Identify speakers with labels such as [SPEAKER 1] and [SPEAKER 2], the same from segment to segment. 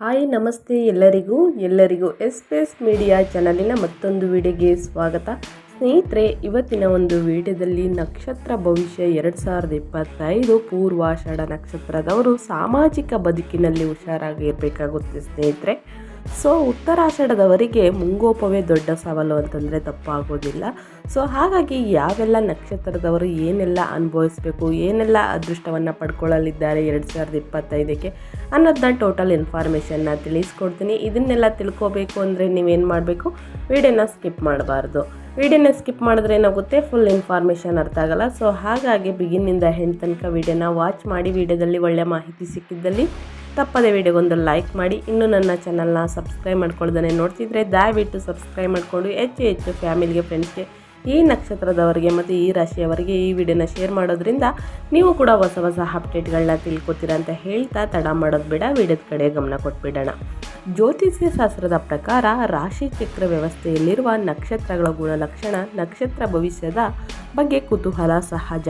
[SPEAKER 1] Hi, ನಮಸ್ತೆ ಎಲ್ಲರಿಗೂ. ಎಲ್ಲರಿಗೂ ಎಸ್ ಪಿ ಮೀಡಿಯಾ ಚಾನಲಿನ ಮತ್ತೊಂದು ವಿಡಿಯೋಗೆ ಸ್ವಾಗತ. ಸ್ನೇಹಿತರೆ, ಇವತ್ತಿನ ಒಂದು ವಿಡಿಯೋದಲ್ಲಿ ನಕ್ಷತ್ರ ಭವಿಷ್ಯ ಎರಡು ಸಾವಿರದ ಇಪ್ಪತ್ತೈದು ಪೂರ್ವಾಷಾಢ ನಕ್ಷತ್ರದವರು ಸಾಮಾಜಿಕ ಬದುಕಿನಲ್ಲಿ ಹುಷಾರಾಗಿರಬೇಕಾಗುತ್ತೆ ಸ್ನೇಹಿತರೆ. ಸೊ ಉತ್ತರಾಷಾಢದವರಿಗೆ ಮುಂಗೋಪವೇ ದೊಡ್ಡ ಸವಾಲು ಅಂತಂದರೆ ತಪ್ಪಾಗೋದಿಲ್ಲ. ಸೊ ಹಾಗಾಗಿ ಯಾವೆಲ್ಲ ನಕ್ಷತ್ರದವರು ಏನೆಲ್ಲ ಅನುಭವಿಸಬೇಕು, ಏನೆಲ್ಲ ಅದೃಷ್ಟವನ್ನು ಪಡ್ಕೊಳ್ಳಲಿದ್ದಾರೆ ಎರಡು ಸಾವಿರದ ಇಪ್ಪತ್ತೈದಕ್ಕೆ ಅನ್ನೋದನ್ನ ಟೋಟಲ್ ಇನ್ಫಾರ್ಮೇಷನ್ನ ತಿಳಿಸ್ಕೊಡ್ತೀನಿ. ಇದನ್ನೆಲ್ಲ ತಿಳ್ಕೊಬೇಕು ಅಂದರೆ ನೀವೇನು ಮಾಡಬೇಕು? ವಿಡಿಯೋನ ಸ್ಕಿಪ್ ಮಾಡಬಾರ್ದು. ವಿಡಿಯೋನ ಸ್ಕಿಪ್ ಮಾಡಿದ್ರೆ ಏನಾಗುತ್ತೆ? ಫುಲ್ ಇನ್ಫಾರ್ಮೇಷನ್ ಅರ್ಥ ಆಗಲ್ಲ. ಸೊ ಹಾಗಾಗಿ ಬಿಗಿನಿಂದ ಹೆಣ್ಣು ತನಕ ವಿಡಿಯೋನ ವಾಚ್ ಮಾಡಿ, ವಿಡಿಯೋದಲ್ಲಿ ಒಳ್ಳೆಯ ಮಾಹಿತಿ ಸಿಕ್ಕಿದ್ದಲ್ಲಿ ತಪ್ಪದೆ ವಿಡಿಯೋಗೊಂದು ಲೈಕ್ ಮಾಡಿ. ಇನ್ನು ನನ್ನ ಚಾನಲ್ನ ಸಬ್ಸ್ಕ್ರೈಬ್ ಮಾಡ್ಕೊಳ್ದೇ ನೋಡ್ತಿದ್ರೆ ದಯವಿಟ್ಟು ಸಬ್ಸ್ಕ್ರೈಬ್ ಮಾಡಿಕೊಂಡು ಹೆಚ್ಚು ಹೆಚ್ಚು ಫ್ಯಾಮಿಲಿಗೆ, ಫ್ರೆಂಡ್ಸ್ಗೆ ಈ ನಕ್ಷತ್ರದವರಿಗೆ ಮತ್ತು ಈ ರಾಶಿಯವರಿಗೆ ಈ ವಿಡಿಯೋನ ಶೇರ್ ಮಾಡೋದ್ರಿಂದ ನೀವು ಕೂಡ ಹೊಸ ಹೊಸ ಅಪ್ಡೇಟ್ಗಳನ್ನ ತಿಳ್ಕೊತೀರ ಅಂತ ಹೇಳ್ತಾ ತಡ ಮಾಡೋದು ಬಿಡ, ವಿಡಿಯೋದ ಕಡೆ ಗಮನ ಕೊಟ್ಬಿಡೋಣ. ಜ್ಯೋತಿಷ್ಯ ಶಾಸ್ತ್ರದ ಪ್ರಕಾರ ರಾಶಿ ಚಕ್ರ ವ್ಯವಸ್ಥೆಯಲ್ಲಿರುವ ನಕ್ಷತ್ರಗಳ ಗುಣಲಕ್ಷಣ ನಕ್ಷತ್ರ ಭವಿಷ್ಯದ ಬಗ್ಗೆ ಕುತೂಹಲ ಸಹಜ.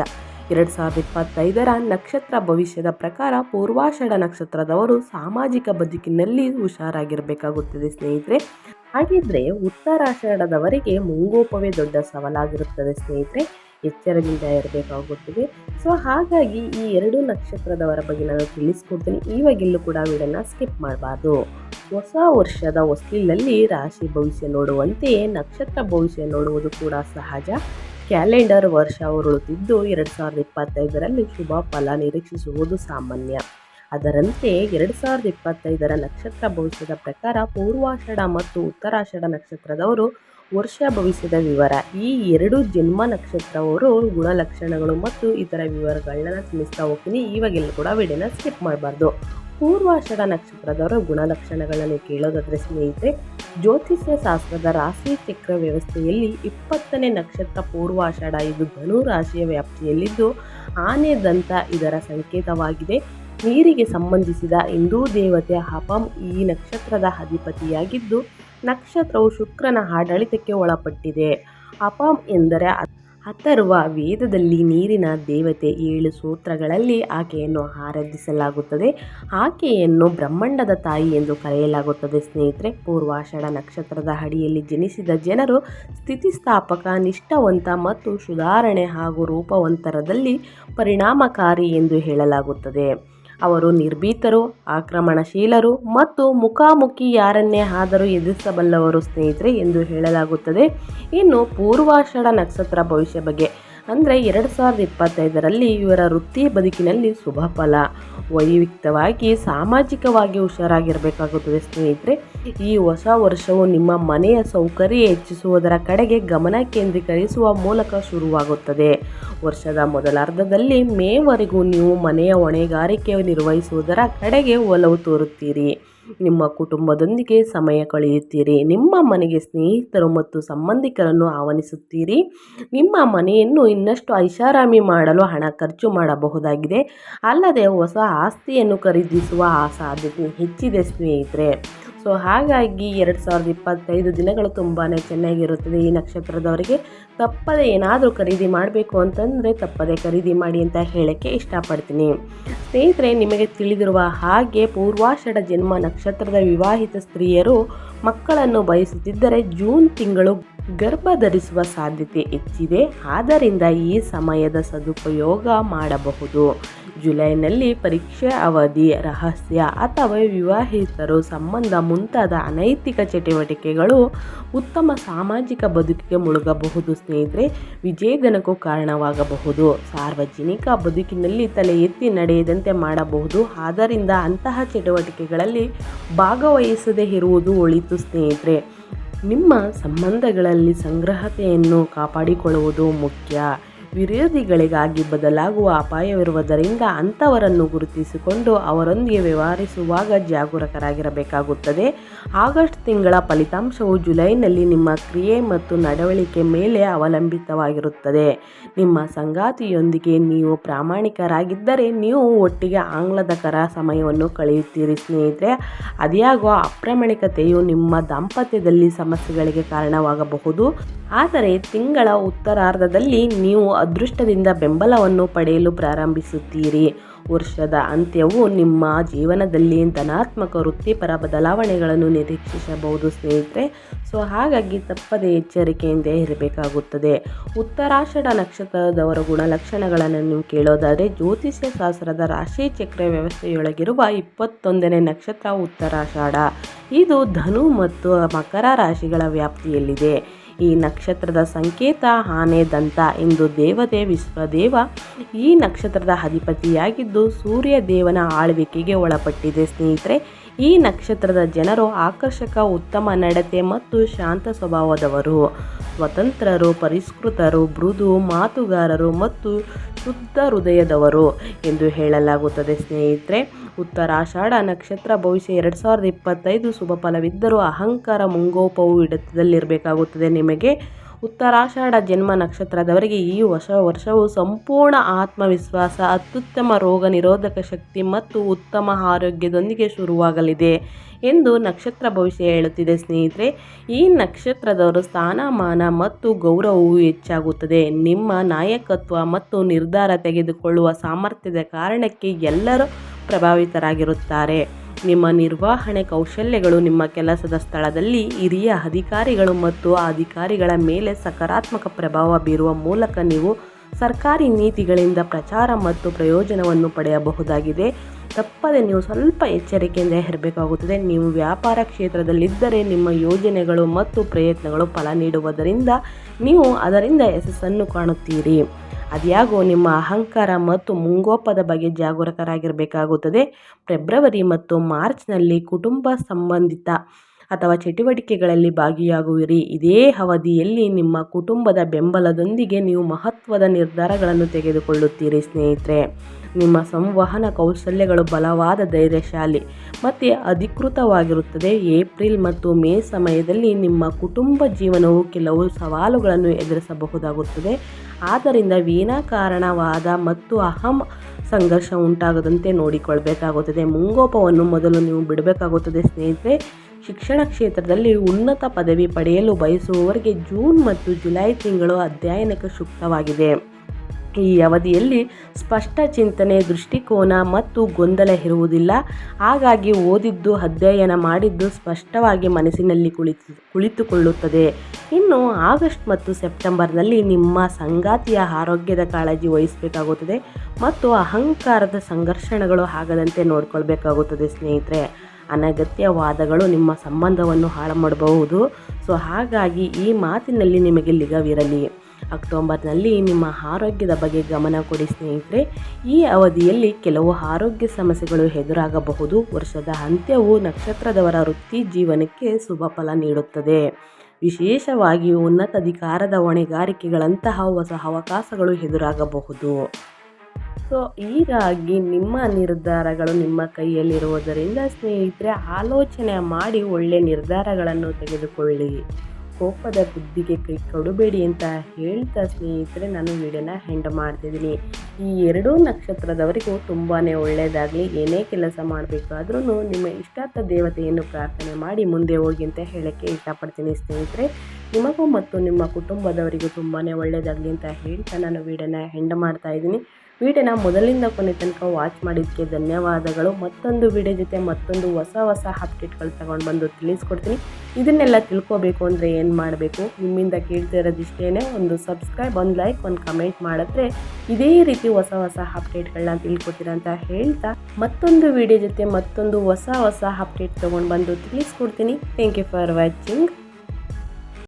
[SPEAKER 1] ಎರಡು ಸಾವಿರದ ಇಪ್ಪತ್ತೈದರ ನಕ್ಷತ್ರ ಭವಿಷ್ಯದ ಪ್ರಕಾರ ಪೂರ್ವಾಷಾಢ ನಕ್ಷತ್ರದವರು ಸಾಮಾಜಿಕ ಬದುಕಿನಲ್ಲಿ ಹುಷಾರಾಗಿರಬೇಕಾಗುತ್ತದೆ ಸ್ನೇಹಿತರೆ. ಹಾಗಿದ್ರೆ ಉತ್ತರಾಷಾಢದವರಿಗೆ ಮುಂಗೋಪವೇ ದೊಡ್ಡ ಸವಾಲಾಗಿರುತ್ತದೆ ಸ್ನೇಹಿತರೆ. ಎಚ್ಚರದಿಂದ ಇರಬೇಕಾಗುತ್ತದೆ. ಸೊ ಹಾಗಾಗಿ ಈ ಎರಡು ನಕ್ಷತ್ರದವರ ಬಗ್ಗೆ ನಾನು ತಿಳಿಸ್ಕೊಡ್ತೀನಿ. ಇವಾಗಿಲ್ಲೂ ಕೂಡ ವಿಡಿಯೋನ ಸ್ಕಿಪ್ ಮಾಡಬಾರ್ದು. ಹೊಸ ವರ್ಷದ ಹೊಸ್ಲಿನಲ್ಲಿ ರಾಶಿ ಭವಿಷ್ಯ ನೋಡುವಂತೆಯೇ ನಕ್ಷತ್ರ ಭವಿಷ್ಯ ನೋಡುವುದು ಕೂಡ ಸಹಜ. ಕ್ಯಾಲೆಂಡರ್ ವರ್ಷ ಉರುಳುತ್ತಿದ್ದು, ಎರಡು ಸಾವಿರದ ಇಪ್ಪತ್ತೈದರಲ್ಲಿ ಶುಭ ಫಲ ನಿರೀಕ್ಷಿಸುವುದು ಸಾಮಾನ್ಯ. ಅದರಂತೆ, ಎರಡು ಸಾವಿರದ ಇಪ್ಪತ್ತೈದರ ನಕ್ಷತ್ರ ಭವಿಷ್ಯದ ಪ್ರಕಾರ ಪೂರ್ವಾಷಾಢ ಮತ್ತು ಉತ್ತರಾಷಾಢ ನಕ್ಷತ್ರದವರು ವರ್ಷ ಭವಿಷ್ಯದ ವಿವರ. ಈ ಎರಡು ಜನ್ಮ ನಕ್ಷತ್ರವರು ಗುಣಲಕ್ಷಣಗಳು ಮತ್ತು ಇತರ ವಿವರಗಳನ್ನ ತಿಳಿಸ್ತಾ ಹೋಗ್ತೀನಿ. ಇವಾಗೆಲ್ಲ ಕೂಡ ವಿಡಿಯೋನ ಸ್ಕಿಪ್ ಮಾಡಬಾರ್ದು. ಪೂರ್ವಾಷಾಢ ನಕ್ಷತ್ರದವರ ಗುಣಲಕ್ಷಣಗಳನ್ನು ಕೇಳೋದಾದರೆ ಸ್ನೇಹಿತರೆ ಜ್ಯೋತಿಷ್ಯ ಶಾಸ್ತ್ರದ ರಾಶಿ ಚಕ್ರ ವ್ಯವಸ್ಥೆಯಲ್ಲಿ ಇಪ್ಪತ್ತನೇ ನಕ್ಷತ್ರ ಪೂರ್ವಾಷಾಢ ಇದು ಧನು ರಾಶಿಯ ವ್ಯಾಪ್ತಿಯಲ್ಲಿದ್ದು, ಆನೆ ದಂತ ಇದರ ಸಂಕೇತವಾಗಿದೆ. ನೀರಿಗೆ ಸಂಬಂಧಿಸಿದ ಹಿಂದೂ ದೇವತೆ ಹಪಂ ಈ ನಕ್ಷತ್ರದ ಅಧಿಪತಿಯಾಗಿದ್ದು, ನಕ್ಷತ್ರವು ಶುಕ್ರನ ಆಡಳಿತಕ್ಕೆ ಒಳಪಟ್ಟಿದೆ. ಹಪಂ ಎಂದರೆ ಅಥರ್ವ ವೇದದಲ್ಲಿ ನೀರಿನ ದೇವತೆ ಏಳು ಸೂತ್ರಗಳಲ್ಲಿ ಆಕೆಯನ್ನು ಆರಾಧಿಸಲಾಗುತ್ತದೆ. ಆಕೆಯನ್ನು ಬ್ರಹ್ಮಾಂಡದ ತಾಯಿ ಎಂದು ಕರೆಯಲಾಗುತ್ತದೆ. ಸ್ನೇಹಿತರೆ, ಪೂರ್ವಾಷಾಢ ನಕ್ಷತ್ರದ ಅಡಿಯಲ್ಲಿ ಜನಿಸಿದ ಜನರು ಸ್ಥಿತಿಸ್ಥಾಪಕ, ನಿಷ್ಠಾವಂತ ಮತ್ತು ಸುಧಾರಣೆ ಹಾಗೂ ರೂಪವಂತರದಲ್ಲಿ ಪರಿಣಾಮಕಾರಿ ಎಂದು ಹೇಳಲಾಗುತ್ತದೆ. ಅವರು ನಿರ್ಭೀತರು, ಆಕ್ರಮಣಶೀಲರು ಮತ್ತು ಮುಖಾಮುಖಿ ಯಾರನ್ನೇ ಆದರೂ ಎದುರಿಸಬಲ್ಲವರು ಸ್ನೇಹಿತರೆ ಎಂದು ಹೇಳಲಾಗುತ್ತದೆ. ಇನ್ನು ಪೂರ್ವಾಷಾಢ ನಕ್ಷತ್ರ ಭವಿಷ್ಯ ಬಗ್ಗೆ ಅಂದರೆ ಎರಡು ಸಾವಿರದ ಇಪ್ಪತ್ತೈದರಲ್ಲಿ ಇವರ ವೃತ್ತಿ ಬದುಕಿನಲ್ಲಿ ಶುಭ ಫಲ. ವೈಯಕ್ತಿಕವಾಗಿ ಸಾಮಾಜಿಕವಾಗಿ ಹುಷಾರಾಗಿರಬೇಕಾಗುತ್ತದೆ ಸ್ನೇಹಿತರೆ. ಈ ಹೊಸ ವರ್ಷವು ನಿಮ್ಮ ಮನೆಯ ಸೌಕರ್ಯ ಹೆಚ್ಚಿಸುವುದರ ಕಡೆಗೆ ಗಮನ ಕೇಂದ್ರೀಕರಿಸುವ ಮೂಲಕ ಶುರುವಾಗುತ್ತದೆ. ವರ್ಷದ ಮೊದಲಾರ್ಧದಲ್ಲಿ ಮೇವರೆಗೂ ನೀವು ಮನೆಯ ಹೊಣೆಗಾರಿಕೆ ನಿರ್ವಹಿಸುವುದರ ಕಡೆಗೆ ಒಲವು ತೋರುತ್ತೀರಿ. ನಿಮ್ಮ ಕುಟುಂಬದೊಂದಿಗೆ ಸಮಯ ಕಳೆಯುತ್ತೀರಿ. ನಿಮ್ಮ ಮನೆಗೆ ಸ್ನೇಹಿತರು ಮತ್ತು ಸಂಬಂಧಿಕರನ್ನು ಆಹ್ವಾನಿಸುತ್ತೀರಿ. ನಿಮ್ಮ ಮನೆಯನ್ನು ಇನ್ನಷ್ಟು ಐಷಾರಾಮಿ ಮಾಡಲು ಹಣ ಖರ್ಚು ಮಾಡಬಹುದಾಗಿದೆ. ಅಲ್ಲದೆ ಹೊಸ ಆಸ್ತಿಯನ್ನು ಖರೀದಿಸುವ ಆ ಸಾಧ್ಯತೆ ಹೆಚ್ಚಿದೆ ಸ್ನೇಹಿತರೆ. ಸೊ, ಹಾಗಾಗಿ ಎರಡು ಸಾವಿರದ ಇಪ್ಪತ್ತೈದು ದಿನಗಳು ತುಂಬಾ ಚೆನ್ನಾಗಿರುತ್ತದೆ. ಈ ನಕ್ಷತ್ರದವರಿಗೆ ತಪ್ಪದೆ ಏನಾದರೂ ಖರೀದಿ ಮಾಡಬೇಕು ಅಂತಂದರೆ ತಪ್ಪದೆ ಖರೀದಿ ಮಾಡಿ ಅಂತ ಹೇಳೋಕ್ಕೆ ಇಷ್ಟಪಡ್ತೀನಿ. ಸ್ನೇಹಿತರೆ, ನಿಮಗೆ ತಿಳಿದಿರುವ ಹಾಗೆ ಪೂರ್ವಾಷಾಢ ಜನ್ಮ ನಕ್ಷತ್ರದ ವಿವಾಹಿತ ಸ್ತ್ರೀಯರು ಮಕ್ಕಳನ್ನು ಬಯಸುತ್ತಿದ್ದರೆ ಜೂನ್ ತಿಂಗಳು ಗರ್ಭ ಧರಿಸುವ ಸಾಧ್ಯತೆ ಹೆಚ್ಚಿದೆ. ಆದ್ದರಿಂದ ಈ ಸಮಯದ ಸದುಪಯೋಗ ಮಾಡಬಹುದು. ಜುಲೈನಲ್ಲಿ ಪರೀಕ್ಷೆ ಅವಧಿ, ರಹಸ್ಯ ಅಥವಾ ವಿವಾಹಿತರು ಸಂಬಂಧ ಮುಂತಾದ ಅನೈತಿಕ ಚಟುವಟಿಕೆಗಳು ಉತ್ತಮ ಸಾಮಾಜಿಕ ಬದುಕಿಗೆ ಮುಳುಗಬಹುದು. ಸ್ನೇಹಿತರೆ ವಿಜೇದನಕ್ಕೂ ಕಾರಣವಾಗಬಹುದು. ಸಾರ್ವಜನಿಕ ಬದುಕಿನಲ್ಲಿ ತಲೆ ಎತ್ತಿ ನಡೆಯದಂತೆ ಮಾಡಬಹುದು. ಆದ್ದರಿಂದ ಅಂತಹ ಚಟುವಟಿಕೆಗಳಲ್ಲಿ ಭಾಗವಹಿಸದೇ ಇರುವುದು ಒಳಿತು ಸ್ನೇಹಿತರೆ. ನಿಮ್ಮ ಸಂಬಂಧಗಳಲ್ಲಿ ಸಂಗ್ರಹತೆಯನ್ನು ಕಾಪಾಡಿಕೊಳ್ಳುವುದು ಮುಖ್ಯ. ವಿರೋಧಿಗಳಿಗಾಗಿ ಬದಲಾಗುವ ಅಪಾಯವಿರುವುದರಿಂದ ಅಂಥವರನ್ನು ಗುರುತಿಸಿಕೊಂಡು ಅವರೊಂದಿಗೆ ವ್ಯವಹರಿಸುವಾಗ ಜಾಗರೂಕರಾಗಿರಬೇಕಾಗುತ್ತದೆ. ಆಗಸ್ಟ್ ತಿಂಗಳ ಫಲಿತಾಂಶವು ಜುಲೈನಲ್ಲಿ ನಿಮ್ಮ ಕ್ರಿಯೆ ಮತ್ತು ನಡವಳಿಕೆ ಮೇಲೆ ಅವಲಂಬಿತವಾಗಿರುತ್ತದೆ. ನಿಮ್ಮ ಸಂಗಾತಿಯೊಂದಿಗೆ ನೀವು ಪ್ರಾಮಾಣಿಕರಾಗಿದ್ದರೆ ನೀವು ಒಟ್ಟಿಗೆ ಆಹ್ಲಾದಕರ ಸಮಯವನ್ನು ಕಳೆಯುತ್ತೀರಿ ಸ್ನೇಹಿತರೆ. ಅದ್ಯಾಗೋ ಅಪ್ರಾಮಾಣಿಕತೆಯು ನಿಮ್ಮ ದಾಂಪತ್ಯದಲ್ಲಿ ಸಮಸ್ಯೆಗಳಿಗೆ ಕಾರಣವಾಗಬಹುದು. ಆದರೆ ತಿಂಗಳ ಉತ್ತರಾರ್ಧದಲ್ಲಿ ನೀವು ಅದೃಷ್ಟದಿಂದ ಬೆಂಬಲವನ್ನು ಪಡೆಯಲು ಪ್ರಾರಂಭಿಸುತ್ತೀರಿ. ವರ್ಷದ ಅಂತ್ಯವು ನಿಮ್ಮ ಜೀವನದಲ್ಲಿ ಧನಾತ್ಮಕ ವೃತ್ತಿಪರ ಬದಲಾವಣೆಗಳನ್ನು ನಿರೀಕ್ಷಿಸಬಹುದು ಸ್ನೇಹಿತರೆ. ಸೊ, ಹಾಗಾಗಿ ತಪ್ಪದೇ ಎಚ್ಚರಿಕೆಯಿಂದ ಇರಬೇಕಾಗುತ್ತದೆ. ಉತ್ತರಾಷಾಢ ನಕ್ಷತ್ರದವರ ಗುಣಲಕ್ಷಣಗಳನ್ನು ನೀವು ಕೇಳೋದಾದರೆ, ಜ್ಯೋತಿಷ್ಯ ಶಾಸ್ತ್ರದ ರಾಶಿ ಚಕ್ರ ವ್ಯವಸ್ಥೆಯೊಳಗಿರುವ ಇಪ್ಪತ್ತೊಂದನೇ ನಕ್ಷತ್ರ ಉತ್ತರಾಷಾಢ. ಇದು ಧನು ಮತ್ತು ಮಕರ ರಾಶಿಗಳ ವ್ಯಾಪ್ತಿಯಲ್ಲಿದೆ. ಈ ನಕ್ಷತ್ರದ ಸಂಕೇತ ಆನೆ ದಂತ ಎಂದು ದೇವತೆ ವಿಶ್ವದೇವ ಈ ನಕ್ಷತ್ರದ ಅಧಿಪತಿಯಾಗಿದ್ದು ಸೂರ್ಯ ದೇವನ ಆಳ್ವಿಕೆಗೆ ಒಳಪಟ್ಟಿದೆ ಸ್ನೇಹಿತರೆ. ಈ ನಕ್ಷತ್ರದ ಜನರು ಆಕರ್ಷಕ, ಉತ್ತಮ ನಡತೆ ಮತ್ತು ಶಾಂತ ಸ್ವಭಾವದವರು. ಸ್ವತಂತ್ರರು, ಪರಿಷ್ಕೃತರು, ಮೃದು, ಮಾತುಗಾರರು ಮತ್ತು ಶುದ್ಧ ಹೃದಯದವರು ಎಂದು ಹೇಳಲಾಗುತ್ತದೆ. ಸ್ನೇಹಿತರೆ, ಉತ್ತರಾಷಾಢ ನಕ್ಷತ್ರ ಭವಿಷ್ಯ ಎರಡು ಸಾವಿರದ ಇಪ್ಪತ್ತೈದು ಶುಭ ಫಲವಿದ್ದರೂ ಅಹಂಕಾರ, ಮುಂಗೋಪವು ಹಿಡಿತದಲ್ಲಿರಬೇಕಾಗುತ್ತದೆ. ನಿಮಗೆ ಉತ್ತರಾಷಾಢ ಜನ್ಮ ನಕ್ಷತ್ರದವರಿಗೆ ಈ ಹೊಸ ವರ್ಷವು ಸಂಪೂರ್ಣ ಆತ್ಮವಿಶ್ವಾಸ, ಅತ್ಯುತ್ತಮ ರೋಗ ನಿರೋಧಕ ಶಕ್ತಿ ಮತ್ತು ಉತ್ತಮ ಆರೋಗ್ಯದೊಂದಿಗೆ ಶುರುವಾಗಲಿದೆ ಎಂದು ನಕ್ಷತ್ರ ಭವಿಷ್ಯ ಹೇಳುತ್ತಿದೆ ಸ್ನೇಹಿತರೆ. ಈ ನಕ್ಷತ್ರದವರು ಸ್ಥಾನಮಾನ ಮತ್ತು ಗೌರವವು ಹೆಚ್ಚಾಗುತ್ತದೆ. ನಿಮ್ಮ ನಾಯಕತ್ವ ಮತ್ತು ನಿರ್ಧಾರ ತೆಗೆದುಕೊಳ್ಳುವ ಸಾಮರ್ಥ್ಯದ ಕಾರಣಕ್ಕೆ ಎಲ್ಲರೂ ಪ್ರಭಾವಿತರಾಗಿರುತ್ತಾರೆ. ನಿಮ್ಮ ನಿರ್ವಹಣೆ ಕೌಶಲ್ಯಗಳು ನಿಮ್ಮ ಕೆಲಸದ ಸ್ಥಳದಲ್ಲಿ ಹಿರಿಯ ಅಧಿಕಾರಿಗಳು ಮತ್ತು ಅಧಿಕಾರಿಗಳ ಮೇಲೆ ಸಕಾರಾತ್ಮಕ ಪ್ರಭಾವ ಬೀರುವ ಮೂಲಕ ನೀವು ಸರ್ಕಾರಿ ನೀತಿಗಳಿಂದ ಪ್ರಚಾರ ಮತ್ತು ಪ್ರಯೋಜನವನ್ನು ಪಡೆಯಬಹುದಾಗಿದೆ. ತಪ್ಪದೆ ನೀವು ಸ್ವಲ್ಪ ಎಚ್ಚರಿಕೆಯಿಂದ ಇರಬೇಕಾಗುತ್ತದೆ. ನೀವು ವ್ಯಾಪಾರ ಕ್ಷೇತ್ರದಲ್ಲಿದ್ದರೆ ನಿಮ್ಮ ಯೋಜನೆಗಳು ಮತ್ತು ಪ್ರಯತ್ನಗಳು ಫಲ ನೀಡುವುದರಿಂದ ನೀವು ಅದರಿಂದ ಯಶಸ್ಸನ್ನು ಕಾಣುತ್ತೀರಿ. ಅದ್ಯಾಗೋ ನಿಮ್ಮ ಅಹಂಕಾರ ಮತ್ತು ಮುಂಗೋಪದ ಬಗ್ಗೆ ಜಾಗರೂಕರಾಗಿರಬೇಕಾಗುತ್ತದೆ. ಫೆಬ್ರವರಿ ಮತ್ತು ಮಾರ್ಚ್ನಲ್ಲಿ ಕುಟುಂಬ ಸಂಬಂಧಿತ ಅಥವಾ ಚಟುವಟಿಕೆಗಳಲ್ಲಿ ಭಾಗಿಯಾಗುವಿರಿ. ಇದೇ ಅವಧಿಯಲ್ಲಿ ನಿಮ್ಮ ಕುಟುಂಬದ ಬೆಂಬಲದೊಂದಿಗೆ ನೀವು ಮಹತ್ವದ ನಿರ್ಧಾರಗಳನ್ನು ತೆಗೆದುಕೊಳ್ಳುತ್ತೀರಿ ಸ್ನೇಹಿತರೆ. ನಿಮ್ಮ ಸಂವಹನ ಕೌಶಲ್ಯಗಳು ಬಲವಾದ ಧೈರ್ಯಶಾಲಿ ಮತ್ತು ಅಧಿಕೃತವಾಗಿರುತ್ತದೆ. ಏಪ್ರಿಲ್ ಮತ್ತು ಮೇ ಸಮಯದಲ್ಲಿ ನಿಮ್ಮ ಕುಟುಂಬ ಜೀವನವು ಕೆಲವು ಸವಾಲುಗಳನ್ನು ಎದುರಿಸಬಹುದಾಗುತ್ತದೆ. ಆದ್ದರಿಂದ ವಿನಾಕಾರಣವಾದ ಮತ್ತು ಅಹಂ ಸಂಘರ್ಷ ಉಂಟಾಗದಂತೆ ನೋಡಿಕೊಳ್ಬೇಕಾಗುತ್ತದೆ ಮುಂಗೋಪವನ್ನು ಮೊದಲು ನೀವು ಬಿಡಬೇಕಾಗುತ್ತದೆ. ಸ್ನೇಹಿತರೆ, ಶಿಕ್ಷಣ ಕ್ಷೇತ್ರದಲ್ಲಿ ಉನ್ನತ ಪದವಿ ಪಡೆಯಲು ಬಯಸುವವರಿಗೆ ಜೂನ್ ಮತ್ತು ಜುಲೈ ತಿಂಗಳು ಅಧ್ಯಯನಕ್ಕೆ ಸೂಕ್ತವಾಗಿದೆ. ಈ ಅವಧಿಯಲ್ಲಿ ಸ್ಪಷ್ಟ ಚಿಂತನೆ, ದೃಷ್ಟಿಕೋನ ಮತ್ತು ಗೊಂದಲ ಇರುವುದಿಲ್ಲ. ಹಾಗಾಗಿ ಓದಿದ್ದು, ಅಧ್ಯಯನ ಮಾಡಿದ್ದು ಸ್ಪಷ್ಟವಾಗಿ ಮನಸ್ಸಿನಲ್ಲಿ ಕುಳಿತು, ಕುಳಿತುಕೊಳ್ಳುತ್ತದೆ. ಇನ್ನು ಆಗಸ್ಟ್ ಮತ್ತು ಸೆಪ್ಟೆಂಬರ್ನಲ್ಲಿ ನಿಮ್ಮ ಸಂಗಾತಿಯ ಆರೋಗ್ಯದ ಕಾಳಜಿ ವಹಿಸಬೇಕಾಗುತ್ತದೆ ಮತ್ತು ಅಹಂಕಾರದ ಸಂಘರ್ಷಣಗಳು ಆಗದಂತೆ ನೋಡ್ಕೊಳ್ಬೇಕಾಗುತ್ತದೆ, ಸ್ನೇಹಿತರೆ. ಅನಗತ್ಯ ವಾದಗಳು ನಿಮ್ಮ ಸಂಬಂಧವನ್ನು ಹಾಳು ಮಾಡಬಹುದು. ಸೊ, ಹಾಗಾಗಿ ಈ ಮಾತಿನಲ್ಲಿ ನಿಮಗೆ ಲಿಗವಿರಲಿ. ಅಕ್ಟೋಬರ್ನಲ್ಲಿ ನಿಮ್ಮ ಆರೋಗ್ಯದ ಬಗ್ಗೆ ಗಮನ ಕೊಡಿ ಸ್ನೇಹಿತರೆ. ಈ ಅವಧಿಯಲ್ಲಿ ಕೆಲವು ಆರೋಗ್ಯ ಸಮಸ್ಯೆಗಳು ಎದುರಾಗಬಹುದು. ವರ್ಷದ ಅಂತ್ಯವು ನಕ್ಷತ್ರದವರ ವೃತ್ತಿ ಜೀವನಕ್ಕೆ ಶುಭ ಫಲ ನೀಡುತ್ತದೆ. ವಿಶೇಷವಾಗಿ ಉನ್ನತಾಧಿಕಾರದ ಹೊಣೆಗಾರಿಕೆಗಳಂತಹ ಹೊಸ ಅವಕಾಶಗಳು ಎದುರಾಗಬಹುದು. ಸೊ ಹೀಗಾಗಿ ನಿಮ್ಮ ನಿರ್ಧಾರಗಳು ನಿಮ್ಮ ಕೈಯಲ್ಲಿರುವುದರಿಂದ ಸ್ನೇಹಿತರೆ, ಆಲೋಚನೆ ಮಾಡಿ ಒಳ್ಳೆಯ ನಿರ್ಧಾರಗಳನ್ನು ತೆಗೆದುಕೊಳ್ಳಿ. ಕೋಪದ ಬುದ್ಧಿಗೆ ಕೈ ಕೊಡಬೇಡಿ ಅಂತ ಹೇಳ್ತಾ ಸ್ನೇಹಿತರೆ, ನಾನು ವಿಡಿಯೋನ ಹೆಂಡ್ ಮಾಡ್ತಿದ್ದೀನಿ. ಈ ಎರಡೂ ನಕ್ಷತ್ರದವರಿಗೂ ತುಂಬಾ ಒಳ್ಳೆಯದಾಗಲಿ ಏನೇ ಕೆಲಸ ಮಾಡಬೇಕಾದ್ರೂ ನಿಮ್ಮ ಇಷ್ಟಾರ್ಥ ದೇವತೆಯನ್ನು ಪ್ರಾರ್ಥನೆ ಮಾಡಿ ಮುಂದೆ ಹೋಗಿ ಅಂತ ಹೇಳೋಕ್ಕೆ ಇಷ್ಟಪಡ್ತೀನಿ ಸ್ನೇಹಿತರೆ. ನಿಮಗೂ ಮತ್ತು ನಿಮ್ಮ ಕುಟುಂಬದವರಿಗೂ ತುಂಬಾ ಒಳ್ಳೆಯದಾಗಲಿ ಅಂತ ಹೇಳ್ತಾ ನಾನು ವಿಡಿಯೋನ ಹೆಂಡ್ ಮಾಡ್ತಾ ಇದ್ದೀನಿ. ವಿಡಿಯೋನ ಮೊದಲಿಂದ ಕೊನೆ ತನಕ ವಾಚ್ ಮಾಡಿದ್ದಕ್ಕೆ ಧನ್ಯವಾದಗಳು. ಮತ್ತೊಂದು ವಿಡಿಯೋ ಜೊತೆ ಮತ್ತೊಂದು ಹೊಸ ಹೊಸ ಅಪ್ಡೇಟ್ಗಳು ತಗೊಂಡು ಬಂದು ತಿಳಿಸ್ಕೊಡ್ತೀನಿ. ಇದನ್ನೆಲ್ಲ ತಿಳ್ಕೊಬೇಕು ಅಂದರೆ ಏನು ಮಾಡಬೇಕು? ನಿಮ್ಮಿಂದ ಕೇಳ್ತಿರೋದಿಷ್ಟೇ ಒಂದು ಸಬ್ಸ್ಕ್ರೈಬ್ ಒಂದು ಲೈಕ್ ಒಂದು ಕಮೆಂಟ್ ಮಾಡಿದ್ರೆ ಇದೇ ರೀತಿ ಹೊಸ ಹೊಸ ಅಪ್ಡೇಟ್ಗಳನ್ನ ತಿಳ್ಕೊತೀರ ಅಂತ ಹೇಳ್ತಾ ಮತ್ತೊಂದು ವಿಡಿಯೋ ಜೊತೆ ಮತ್ತೊಂದು ಹೊಸ ಹೊಸ ಅಪ್ಡೇಟ್ ತೊಗೊಂಡು ಬಂದು ತಿಳಿಸ್ಕೊಡ್ತೀನಿ. Thank you for watching